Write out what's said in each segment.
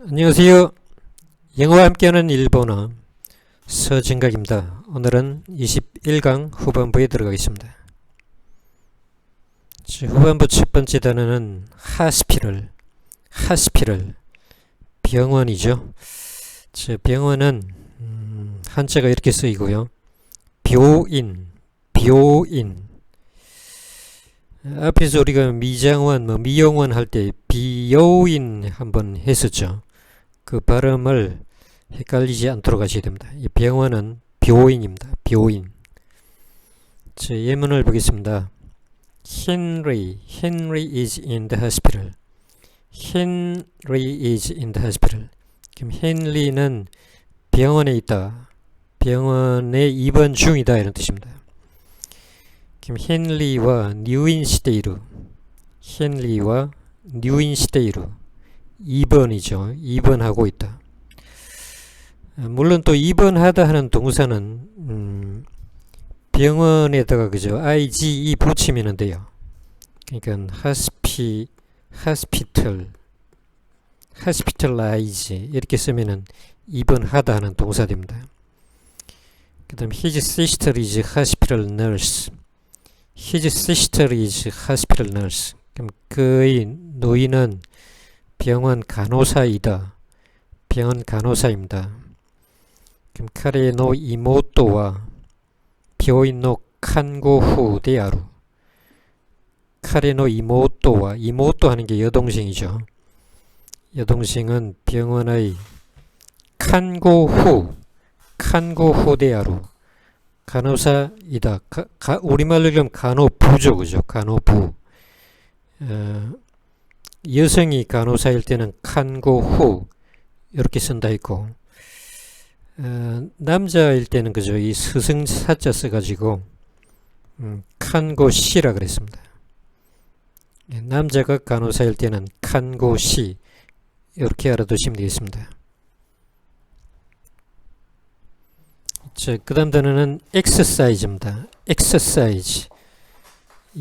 안녕하세요. 영어와 함께하는 일본어 서진각입니다. 오늘은 21강 후반부에 들어가겠습니다. 자, 후반부 첫 번째 단어는 하스피럴, 하스피럴, 병원이죠. 자, 병원은 음, 한자가 이렇게 쓰이고요. 묘인, 묘인. 앞에서 우리가 미장원, 뭐 미용원 할 때 비요인 한번 했었죠. 그 발음을 헷갈리지 않도록 하셔야 됩니다. 이 병원은 묘인입니다. 묘인. 자, 예문을 보겠습니다. Henry, Henry is in the hospital. Henry is in the hospital. 그럼 헨리는 병원에 있다. 병원에 입원 중이다 이런 뜻입니다. 그럼 헨리와 뉴인시데이루 헨리와 뉴인시데이루 2번이죠. 2번 하고 있다. 물론 또 입원하다 하는 동사는 음, 병원에다가 그죠 ige 붙이면 돼요. 그러니까 하스피 하스피털 하스피털라이즈 이렇게 쓰면은 입원하다 하는 동사 됩니다. 그다음 his sister is hospital nurse. his sister is hospital nurse. 그럼 그의 노인은 병원 간호사이다. 병원 간호사입니다. 그럼 카레노 이모토와 비오인노 칸고후 데아루 카레노 이모토와 이모토 하는 게 여동생이죠. 여동생은 병원의 칸고후 칸고후 데아루 간호사이다. 가, 가, 우리말로 좀 간호부죠. 그죠? 간호부. 어, 여성이 간호사일 때는 칸고 후 이렇게 쓴다 있고 어, 남자일 때는 그죠? 이 스승사자 써가지고 음, 칸고 시라 그랬습니다. 예, 남자가 간호사일 때는 칸고 시 이렇게 알아두시면 되겠습니다. 자, 그 다음 단어는 exercise입니다. exercise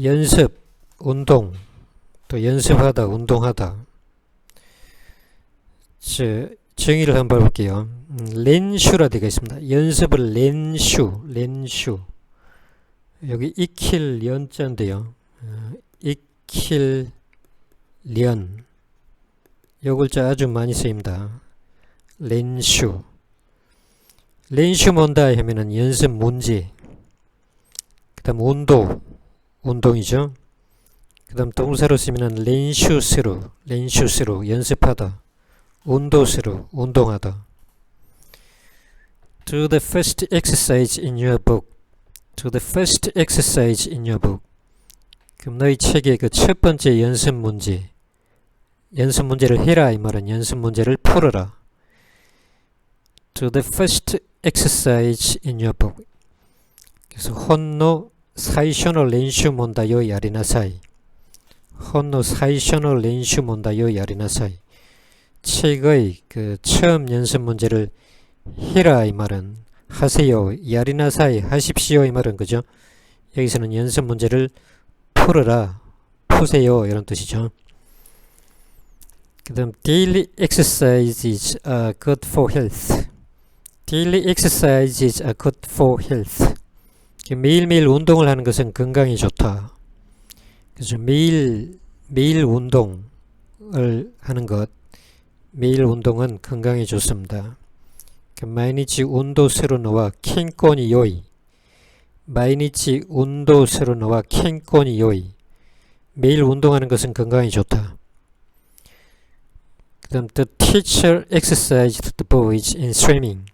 연습, 운동 또 연습하다, 운동하다 자, 정의를 한번 볼게요. 음, 렌슈라 되어 있습니다. 연습을 렌슈, 렌슈 여기 익힐 연자인데요. 어, 익힐 련. 요 글자 아주 많이 쓰입니다. 렌슈. 렌슈 뭔다 하면은 연습 문제. 그 다음 운동. 운동이죠. 그 다음 동사로 쓰면은 렌슈스루. 렌슈스루. 연습하다. 운도스루. 운동하다. Do the first exercise in your book. Do the first exercise in your book. 그럼 너희 책의 그 첫 번째 연습 문제, 연습 문제를 해라 이 말은 연습 문제를 풀어라. Do the first exercise in your book. 그래서 혼노 사이쇼노 렌슈 몬다요 야리나사이. 야리나사이. 책의 그 처음 연습 문제를 해라 이 말은 하세요. 야리나사이 하십시오 이 말은 그죠? 여기서는 연습 문제를 풀어라, 푸세요 이런 뜻이죠. 그 다음 daily exercises are good for health. daily exercises are good for health. 매일매일 운동을 하는 것은 건강에 좋다. 그래서 매일 매일 운동을 하는 것 매일 운동은 건강에 좋습니다. 그 마이니치 운도 세로너와 캔코니 요이 마이니치 운도 세로너와 캔코니 요이 매일 운동하는 것은 건강에 좋다. 그 다음 The teacher exercised the boys in swimming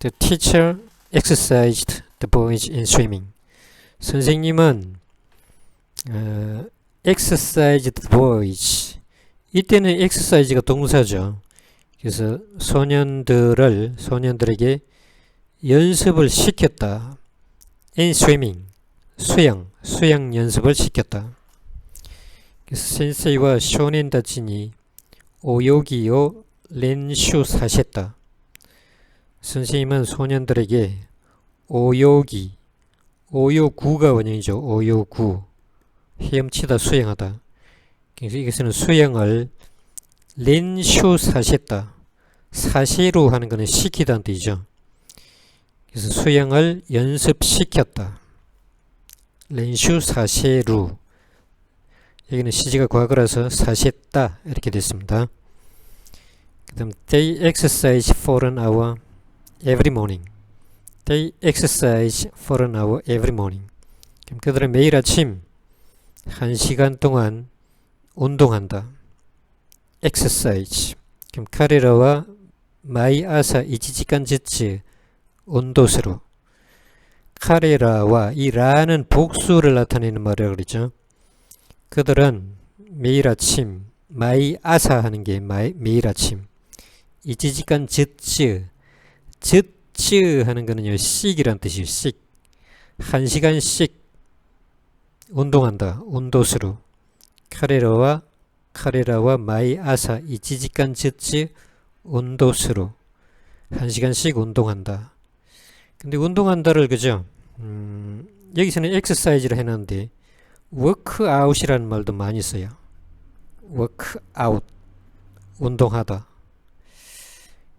The teacher exercised the boys in swimming 선생님은 어, exercised boys. 이때는 exercise가 동사죠. 그래서 소년들을 소년들에게 연습을 시켰다. in swimming 수영 수영 연습을 시켰다. 그래서 센세이와 쇼넨 다치니 오요기요 렌슈 사셨다. 선생님은 소년들에게 오요기 오요구가 원형이죠. 오요구 헤엄치다 수영하다. 그래서 수영을 렌슈 사셨다. 사시루 하는 것은 시키다는 뜻이죠. 그래서 수영을 연습시켰다. 렌슈 사시루 여기는 시제가 과거라서 사셨다 이렇게 됐습니다. 그 다음 They exercise for an hour every morning. They exercise for an hour every morning. 그럼 그들은 매일 아침 1시간 동안 운동한다. exercise. 그럼 카레라와 마이 아사 이지지간 지츠 온도스로 카레라와 이 라는 복수를 나타내는 말이라고 그러죠. 그들은 매일 아침 마이 아사 하는 게 마이, 매일 아침 이지지간 즈츠 즈츠 하는 거는요 씩이란 뜻이에요 씩. 한 시간씩 운동한다. 운도수로 카레라와 카레라와 마이 아사 이지지간 즈츠 운도수로 한 시간씩 운동한다. 근데 운동한다를 그죠? 음, 여기서는 엑서사이즈를 해놨는데 워크아웃이라는 말도 많이 써요. 워크아웃 운동하다.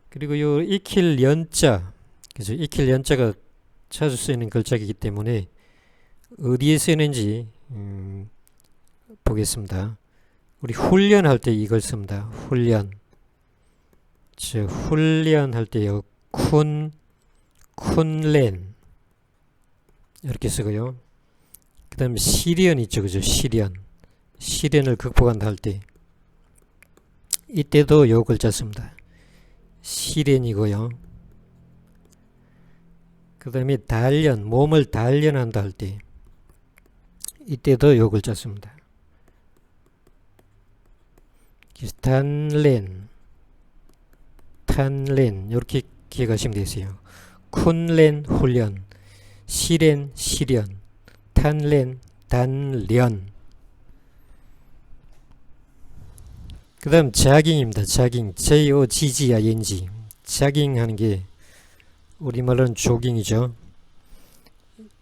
그리고 요 익힐 연자 그죠? 익힐 연자가 자주 쓰이는 글자이기 때문에 어디에 쓰이는지 음, 보겠습니다. 우리 훈련할 때 이걸 씁니다. 훈련. 즉 훈련할 때요. 쿤 쿤렌 이렇게 쓰고요. 그 다음에 시련 있죠. 그죠? 시련. 시련을 극복한다 할 때. 이때도 요 글자 씁니다. 시련이고요. 그 다음에 단련, 몸을 단련한다 할 때. 이때도 요 글자 씁니다. 단렌, 탄렌, 이렇게 기억하시면 되세요. 쿤렌, 훈련, 시렌, 시련, 탄렌, 단련. 그 다음 자깅입니다. 자깅. J-O-G-G-I-N-G. 자깅 하는 게 우리말로는 조깅이죠.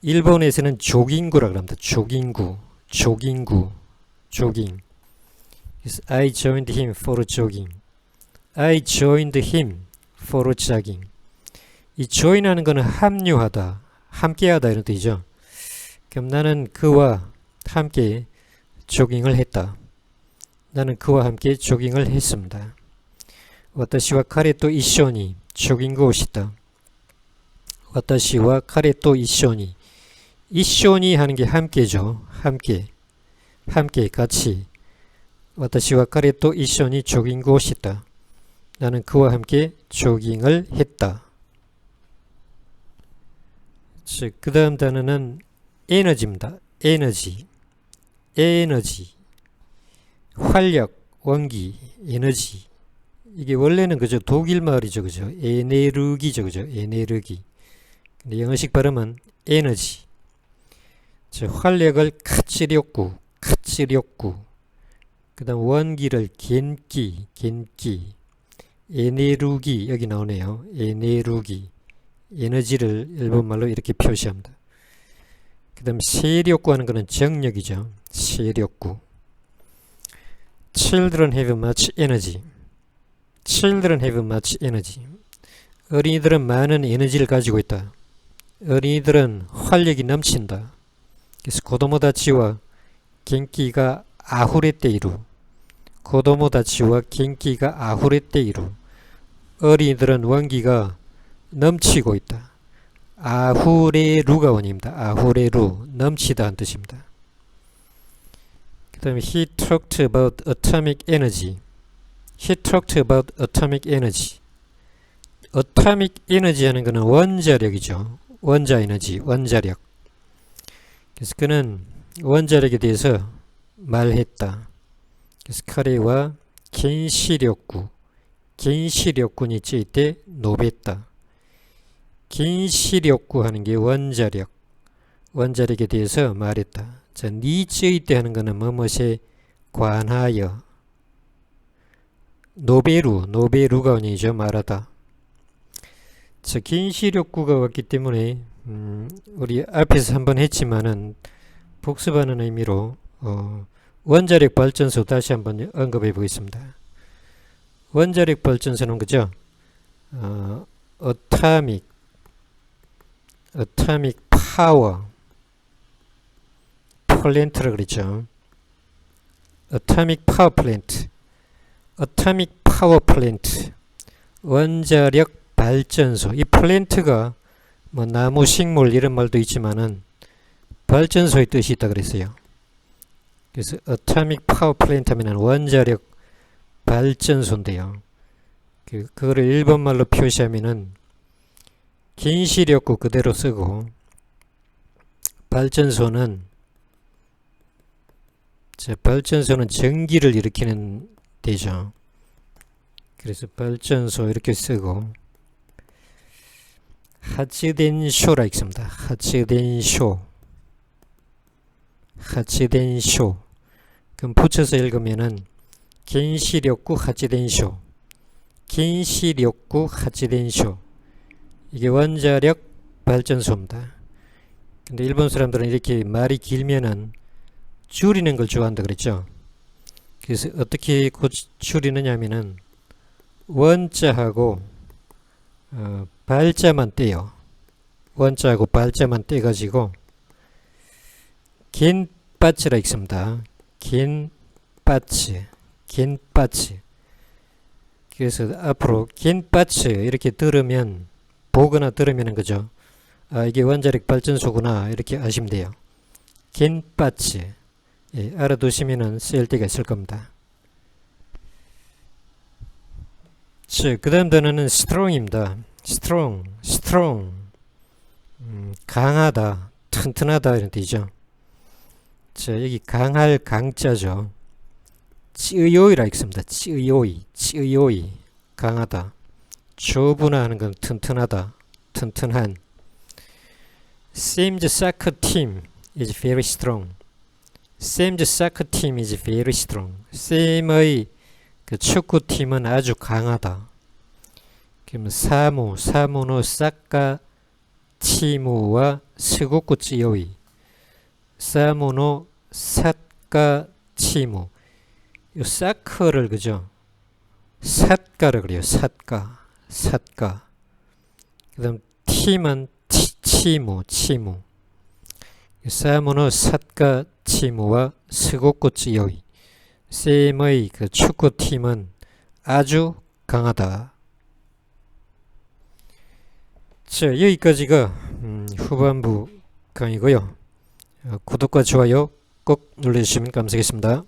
일본에서는 조깅구라고 합니다. 조깅구. 조깅구. 조깅. I joined him for jogging. I joined him for jogging. 이 join 하는 거는 합류하다, 함께하다 이런 뜻이죠. 그럼 나는 그와 함께 조깅을 했다. 나는 그와 함께 조깅을 했습니다. 私は彼と一緒にジョギングをした。私は彼と一緒に 一緒に 하는 게 함께죠. 함께. 함께 같이. 私は彼と一緒にジョギングをした. 나는 그와 함께 조깅을 했다. 즉, 그 다음 단어는 에너지입니다. 에너지. 에너지. 활력, 원기, 에너지. 이게 원래는 그저 독일 말이죠. 그죠? 에네르기죠. 그죠? 에네르기. 근데 영어식 발음은 에너지. 즉, 활력을 카치력구, 카치력구. 그 다음 원기를 겐기, 겐기. 에네르기, 여기 나오네요. 에네르기. 에너지를 일본말로 이렇게 표시합니다. 그 다음 세력구 하는 것은 정력이죠. 세력구. Children have much energy. Children have much energy. 어린이들은 많은 에너지를 가지고 있다. 어린이들은 활력이 넘친다. 그래서 고도모다치와 겐키가 아후레테이루. 고도모다치와 겐키가 아후레테이루. 어린이들은 원기가 넘치고 있다. 아후레루가 원입니다. 아후레루 넘치다는 뜻입니다. 그 다음에 he talked about atomic energy. He talked about atomic energy. atomic energy 하는 것은 원자력이죠. 원자 에너지, 원자력. 그래서 그는 원자력에 대해서 말했다. 그래서 카레와 겐시력구, 겐시력군이 찌을 때 노했다. 겐시력구 하는 게 원자력, 원자력에 대해서 말했다. 자, 니즈의 때 하는 것은 뭐뭇에 관하여 노베루, 노베루가 원이죠. 말하다. 자, 긴시력구가 왔기 때문에 음, 우리 앞에서 한번 했지만은 복습하는 의미로 어, 원자력 발전소 다시 한번 언급해 보겠습니다. 원자력 발전소는 그죠? 어, atomic, atomic power 플랜트라 그랬죠. atomic power plant, atomic power plant, 원자력 발전소. 이 플랜트가 뭐 나무, 식물 이런 말도 있지만은 발전소의 뜻이 있다 그랬어요. 그래서 atomic power plant 하면은 원자력 발전소인데요. 그, 그거를 일본말로 표시하면은 긴 시력구 그대로 쓰고 발전소는 자, 발전소는 전기를 일으키는 데죠. 그래서 발전소 이렇게 쓰고 하츠덴쇼라 읽습니다. 하츠덴쇼 하츠덴쇼 그럼 붙여서 읽으면은 긴시력구 하츠덴쇼 긴시력구 하츠덴쇼 이게 원자력 발전소입니다. 근데 일본 사람들은 이렇게 말이 길면은 줄이는 걸 좋아한다 그랬죠. 그래서 어떻게 고 줄이느냐 하면은 원자하고 어, 발자만 떼요. 원자하고 발자만 떼가지고 긴 빠츠라 읽습니다. 긴 빠츠, 긴 빠츠. 그래서 앞으로 긴 빠츠 이렇게 들으면 보거나 들으면은 그죠. 아 이게 원자력 발전소구나 이렇게 아시면 돼요. 긴 빠츠. 예, 알아두시면은 쓰일 때가 있을 겁니다. 자, 그 다음 단어는 strong입니다. strong, strong. 음, 강하다, 튼튼하다 이런 뜻이죠. 자, 여기 강할 강자죠. 찌의오이라 읽습니다. 찌의오이, 찌의오이. 강하다. 조분화하는 건 튼튼하다, 튼튼한. Seems soccer team is very strong. Sam's soccer team is very strong. 그 축구팀은 아주 강하다. 그럼 사무, 사무노 사카 치무와 스고쿠 찌요이. 사무노 사카 치무. 요 사커를 그죠? 삿가를 그래요. 삿가, 삿가. 그다음 팀은 치, 치무, 치무. 사무노 삿가 치무와 스고코치 요이 쌤의 그 축구팀은 아주 강하다. 자 여기까지가 음, 후반부 강의고요. 어, 구독과 좋아요 꼭 눌러주시면 감사하겠습니다.